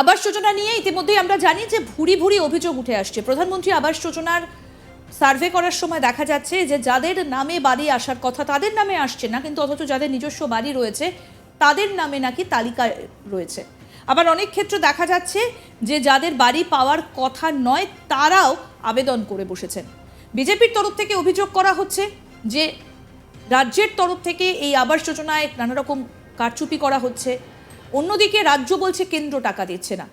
আবাস যোজনা নিয়ে ইতিমধ্যেই আমরা জানি যে ভুরি ভুরি অভিযোগ উঠে আসছে। প্রধানমন্ত্রী আবাস যোজনার সার্ভে করার সময় দেখা যাচ্ছে যে যাদের নামে বাড়ি আসার কথা, তাদের নামে আসছে না, কিন্তু অথচ যাদের নিজস্ব বাড়ি রয়েছে, তাদের নামে নাকি তালিকায় রয়েছে। আবার অনেক ক্ষেত্রে দেখা যাচ্ছে যে যাদের বাড়ি পাওয়ার কথা নয়, তারাও আবেদন করে বসেছেন। বিজেপির তরফ থেকে অভিযোগ করা হচ্ছে যে রাজ্যের তরফ থেকে এই আবাস যোজনায় নানা রকম কারচুপি করা হচ্ছে। অন্যদিকে রাজ্য বলছে কেন্দ্র টাকা দিচ্ছে না।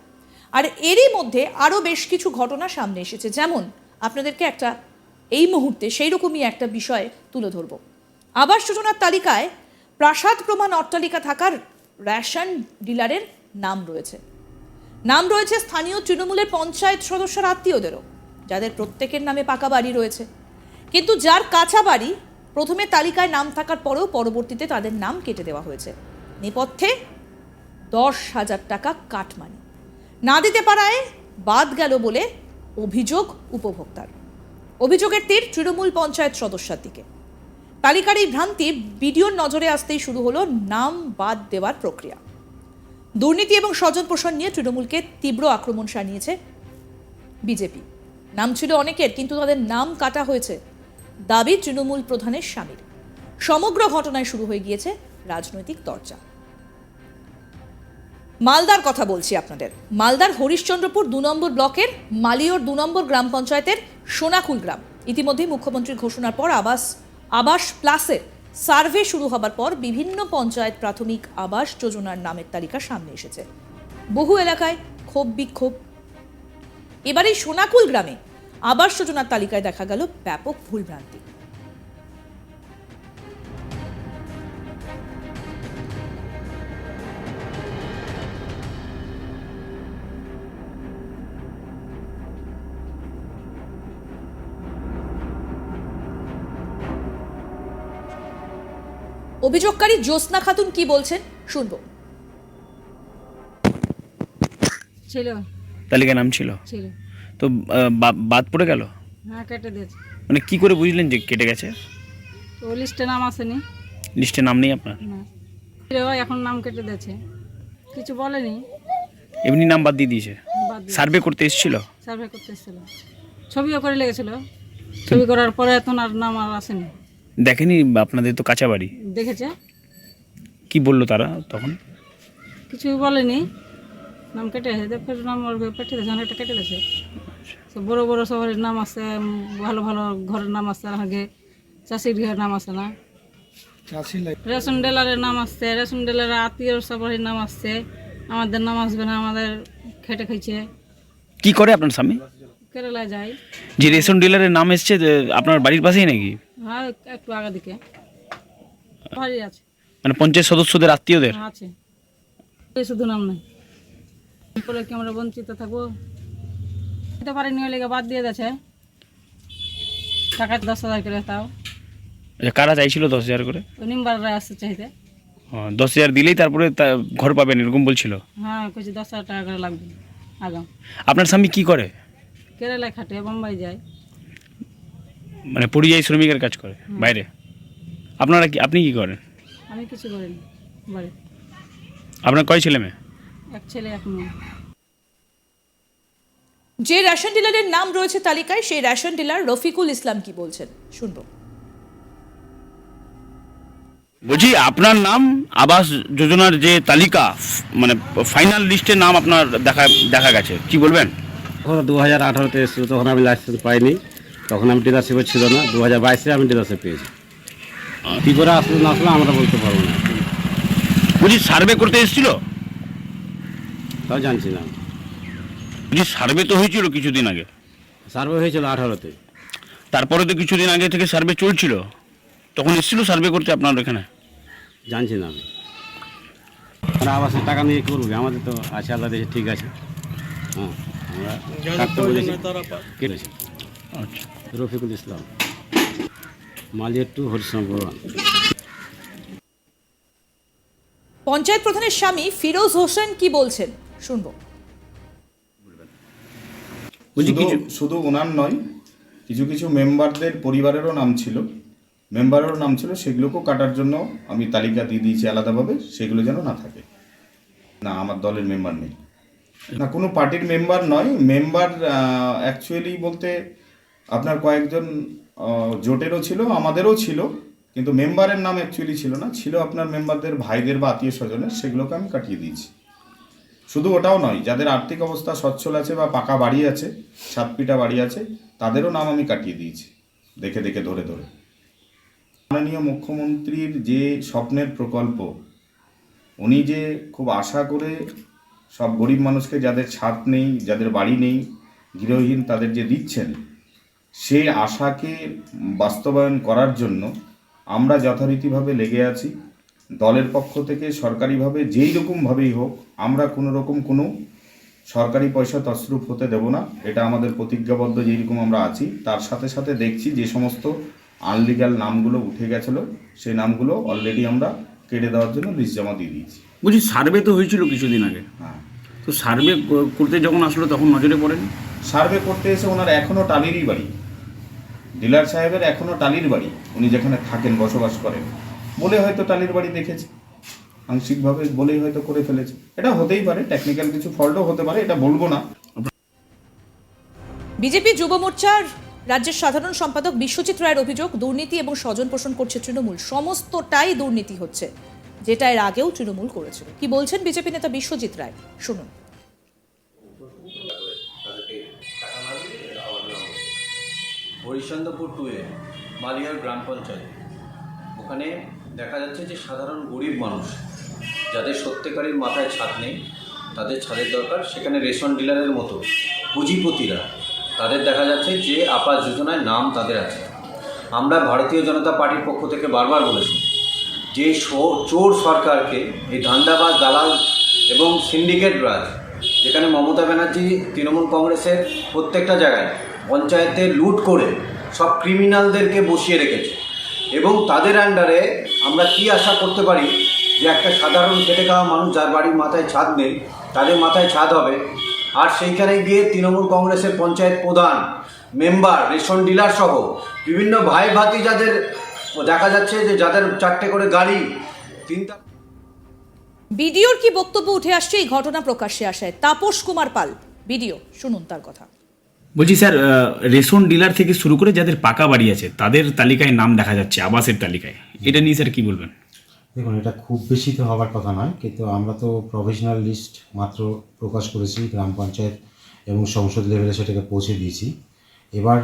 আর এরই মধ্যে আরও বেশ কিছু ঘটনা সামনে এসেছে। যেমন আপনাদেরকে একটা এই মুহূর্তে সেই রকমই একটা বিষয় তুলে ধরব। আবাস যোজনার তালিকায় প্রাসাদ প্রমাণ অট্টালিকা থাকার রেশন ডিলারের নাম রয়েছে। নাম রয়েছে স্থানীয় তৃণমূলের পঞ্চায়েত সদস্যর আত্মীয়দেরও, যাদের প্রত্যেকের নামে পাকা বাড়ি রয়েছে। কিন্তু যার কাঁচা বাড়ি প্রথমে তালিকায় নাম থাকার পরেও পরবর্তীতে তাদের নাম কেটে দেওয়া হয়েছে। নেপথ্যে দশ হাজার টাকা কাটমানি। না দিতে পারায় বাদ গেল বলে অভিযোগ উপভোক্তার। অভিযোগের তীর তৃণমূল পঞ্চায়েত সদস্যার দিকে। তালিকার এই ভ্রান্তি বিডিওর নজরে আসতেই শুরু হলো নাম বাদ দেওয়ার প্রক্রিয়া। দুর্নীতি এবং স্বজন পোষণ নিয়ে তৃণমূলকে তীব্র আক্রমণ সানিয়েছে বিজেপি। নাম ছিল অনেকের, কিন্তু তাদের নাম কাটা হয়েছে দাবি তৃণমূল প্রধানের স্বামীর। সমগ্র ঘটনায় শুরু হয়ে গিয়েছে রাজনৈতিক চর্চা মালদার কথা বলছি আপনাদের। মালদার হরিশ্চন্দ্রপুর দু নম্বর ব্লকের মালিয়র দু নম্বর গ্রাম পঞ্চায়েতের সোনাকুল গ্রাম। ইতিমধ্যেই মুখ্যমন্ত্রীর ঘোষণার পর আবাস আবাস প্লাসের সার্ভে শুরু হবার পর বিভিন্ন পঞ্চায়েত প্রাথমিক আবাস যোজনার নামের তালিকা সামনে এসেছে। বহু এলাকায় ক্ষোভ বিক্ষোভ। এবার সোনাকুল গ্রামে আবাস যোজনার তালিকায় দেখা গেল ব্যাপক ভুলভ্রান্তি। অভিযোগকারী জ্যোৎস্না খাতুন কি বলছেন? শুনব। ছিল। তালিকায় নাম ছিল? ছিল। তো বা- বাদ পড়ে গেল? হ্যাঁ কেটে দিয়েছে। মানে কি করে বুঝলেন যে কেটে গেছে? তো লিস্টে নাম আসেনি। লিস্টে নাম নেই আপনার? না। ছিল, এখন নাম কেটে দিয়েছে। কিছু বলেনি। এমনি নাম বাদ দিয়ে দিয়েছে? বাদ দিয়ে সার্ভে করতে এসেছিল? সার্ভে করতে এসেছিল। ছবিও করে লেগেছিল। ছবি করার পরে এখন আর নাম আর আসেনি। দেখেনি আপনাদের তো কাঁচা বাড়ি? দেখেছে। কি বলল তারা তখন? কিছু বলেনি। নাম কেটে এসেছে ফের নাম ওর পেটে দিয়েছে অনেকটা কেটে দিয়েছে বড় বড় শহরের নাম আছে ভালো ভালো ঘরের নাম আছে আর আগে চাষির ঘরের নাম আছে না? রেশন ডিলারের নাম আসছে রেশন ডিলারের আত্মীয় সবারই নাম আসছে আমাদের নাম আসবে না আমাদের খেটে খাইছে। কি করে আপনার স্বামী? কেরালায় যাই যে রেশন ডিলারের নাম এসছে যে আপনার বাড়ির পাশেই নাকি? হ্যাঁ একটু আগে দিকে। ভারী আছে। মানে পঞ্চায়েত সদস্যদের আত্মীয়দের? আছে। এই শুধু নাম নাই। করে কি আমরা বঞ্চিত থাকব? দিতে পারিনি ওই লেগে বাদ দিয়ে দিয়েছে। টাকা দশ হাজার করে তাও আচ্ছা, কারা চাইছিল দশ হাজার করে? ওই নিম্বাররা আসছে চাইতে দশ হাজার দিলেই তারপরে ঘর পাবেন এরকম বলছিল? হ্যাঁ কইছি দশ হাজার টাকা করে লাগবে। আগাম। আপনার স্বামী কি করে? কেরালায় খাটে বোম্বাই যায়। মানে পরিযায়ী শ্রমিকের কাজ করে বাইরে? আপনারা কি আপনি কি করেন? আমি কিছু করিনি বাড়ি। আপনার কয় ছেলে মেয়ে? এক ছেলে এক মেয়ে। যে রেশন ডিলারের নাম রয়েছে তালিকায় সেই রেশন ডিলার রফিকুল ইসলাম কি বলছেন? শুনব। বলছি আপনার নাম আবাস যোজনার যে তালিকা মানে ফাইনাল লিস্টে নাম আপনার দেখা দেখা গেছে কি বলবেন? দু হাজার আঠারোতে এসেছিল তখন আমি লাইসেন্স পাইনি। তখন আমি ডিলারশিপে ছিল না দু হাজার বাইশে আমি ডিলারশিপ পেয়েছি। কী করে আসলো না আসলো আমরা বলতে পারব না। বলছি সার্ভে করতে এসেছিল? তাও জানছি না বলছি সার্ভে তো হয়েছিল কিছুদিন আগে। সার্ভে হয়েছিল আঠারোতে। তারপরে তো কিছুদিন আগে থেকে সার্ভে চলছিল। তখন এসেছিল সার্ভে করতে আপনার এখানে জানছি না আমি আমরা আবাসের টাকা নিয়ে করব আমাদের তো আছে আল্লাহ দেশে ঠিক আছে। হ্যাঁ আমরা আচ্ছা। রফিকুল ইসলাম। মালিয়ার টু হরিশ্চন্দ্র পঞ্চায়েত প্রধানের স্বামী ফিরোজ হোসেন কি বলছেন? শুনব। বলছি শুধু শুধু ওনার নয় কিছু কিছু মেম্বারদের পরিবারেরও নাম ছিল। মেম্বারেরও নাম ছিল সেগুলোকেও কাটার জন্য আমি তালিকা দিয়ে দিয়েছি আলাদাভাবে সেগুলো যেন না থাকে। না আমার দলের মেম্বার নেই। না কোনো পার্টির মেম্বার নয় মেম্বার অ্যাকচুয়ালি বলতে আপনার কয়েকজন জোটেরও ছিল, আমাদেরও ছিল, কিন্তু মেম্বারের নাম অ্যাকচুয়ালি ছিল না, ছিল আপনার মেম্বারদের ভাইদের বা আত্মীয় স্বজনের, সেগুলোকে আমি কাটিয়ে দিয়েছি। শুধু ওটাও নয়, যাদের আর্থিক অবস্থা সচ্ছল আছে বা পাকা বাড়ি আছে সাত পিটা বাড়ি আছে, তাদেরও নাম আমি কাটিয়ে দিয়েছি, দেখে দেখে ধরে ধরে। মাননীয় মুখ্যমন্ত্রীর যে স্বপ্নের প্রকল্প, উনি যে খুব আশা করে সব গরিব মানুষকে যাদের ছাদ নেই, যাদের বাড়ি নেই, গৃহহীন তাদের যে দিচ্ছেন সেই আশাকে বাস্তবায়ন করার জন্য আমরা যথারীতিভাবে লেগে আছি। দলের পক্ষ থেকে সরকারিভাবে যেই রকমভাবেই হোক আমরা কোনো রকম কোনো সরকারি পয়সা তসরুপ হতে দেব না। এটা আমাদের প্রতিজ্ঞাবদ্ধ যেই রকম আমরা আছি। তার সাথে সাথে দেখছি যে সমস্ত আনলিগাল নামগুলো উঠে গেছিল সেই নামগুলো অলরেডি আমরা কেটে দেওয়ার জন্য লিস্ট জমা দিয়ে দিয়েছি। বলছি সার্ভে তো হয়েছিল কিছুদিন আগে। হ্যাঁ। তো সার্ভে করতে যখন আসলো তখন নজরে পড়েন? সার্ভে করতে এসে ওনার এখনও টালিরই বাড়ি। ডিলার সাহেবের এখনও টালির বাড়ি, উনি যেখানে থাকেন, বসবাস করেন। বলে হয়তো টালির বাড়ি দেখেছে। আংশিকভাবে বলেই হয়তো করে ফেলেছে। এটা হতেই পারে টেকনিক্যাল কিছু ফল্টও হতে পারে, এটা বলব না। বিজেপি যুব মোর্চার রাজ্যের সাধারণ সম্পাদক বিশ্বজিৎ রায়ের অভিযোগ, দুর্নীতি এবং স্বজন পোষণ করছে তৃণমূল। সমস্তটাই দুর্নীতি হচ্ছে, যেটা এর আগেও তৃণমূল করেছিল। কি বলছেন বিজেপি নেতা বিশ্বজিৎ রায়? শুনুন। হরিশ্চন্দ্রপুর টুয়ে মালিয়ার গ্রাম পঞ্চায়েত। ওখানে দেখা যাচ্ছে যে সাধারণ গরিব মানুষ, যাদের সত্যিকারের মাথায় ছাদ নেই, তাদের ছাদের দরকার। সেখানে রেশন ডিলারের মতো পুঁজিপতিরা, তাদের দেখা যাচ্ছে যে আপাস যোজনায় নাম তাদের আছে। আমরা ভারতীয় জনতা পার্টির পক্ষ থেকে বারবার বলেছি যে চোর সরকারকে এই ধান্দাবাজ দালাল এবং সিন্ডিকেট রাজ যেখানে মমতা ব্যানার্জি, তৃণমূল কংগ্রেসের প্রত্যেকটা জায়গায় পঞ্চায়েতে লুট করে সব ক্রিমিনালদেরকে বসিয়ে রেখেছে। এবং তাদের আন্ডারে আমরা কি আশা করতে পারি যে একটা সাধারণ খেটে খাওয়া মানুষ যার বাড়ির মাথায় ছাদ নেই, তাদের মাথায় ছাদ হবে। আর সেইখানে গিয়ে তৃণমূল কংগ্রেসের পঞ্চায়েত প্রধান মেম্বার রেশন ডিলার সহ বিভিন্ন ভাই ভাতি যাদের দেখা যাচ্ছে যে যাদের চারটে করে গাড়ি, তিনটা বিডিওর কি বক্তব্য উঠে আসছে এই ঘটনা প্রকাশ্যে আসায়? তাপস কুমার পাল, বিডিও, শুনুন তার কথা। বলছি স্যার রেশন ডিলার থেকে শুরু করে যাদের পাকা বাড়ি আছে, তাদের তালিকায় নাম দেখা যাচ্ছে, আবাসের তালিকায়। এটা নিয়ে স্যার কি বলবেন? দেখুন, এটা খুব বেশি তো হওয়ার কথা নয়, কিন্তু আমরা তো প্রভিশনাল লিস্ট মাত্র প্রকাশ করেছি, গ্রাম পঞ্চায়েত এবং সংসদ লেভেলে সেটাকে পৌঁছে দিয়েছি। এবার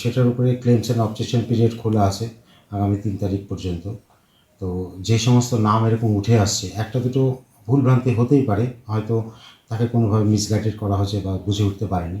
সেটার উপরে ক্লেমস অ্যান্ড অবজেকশন পিরিয়ড খোলা আছে আগামী তিন তারিখ পর্যন্ত। তো যে সমস্ত নাম এরকম উঠে আসছে, একটা দুটো ভুলভ্রান্তি হতেই পারে, হয়তো তাকে কোনোভাবে মিসগাইডেড করা হয়েছে বা বুঝে উঠতে পারেনি।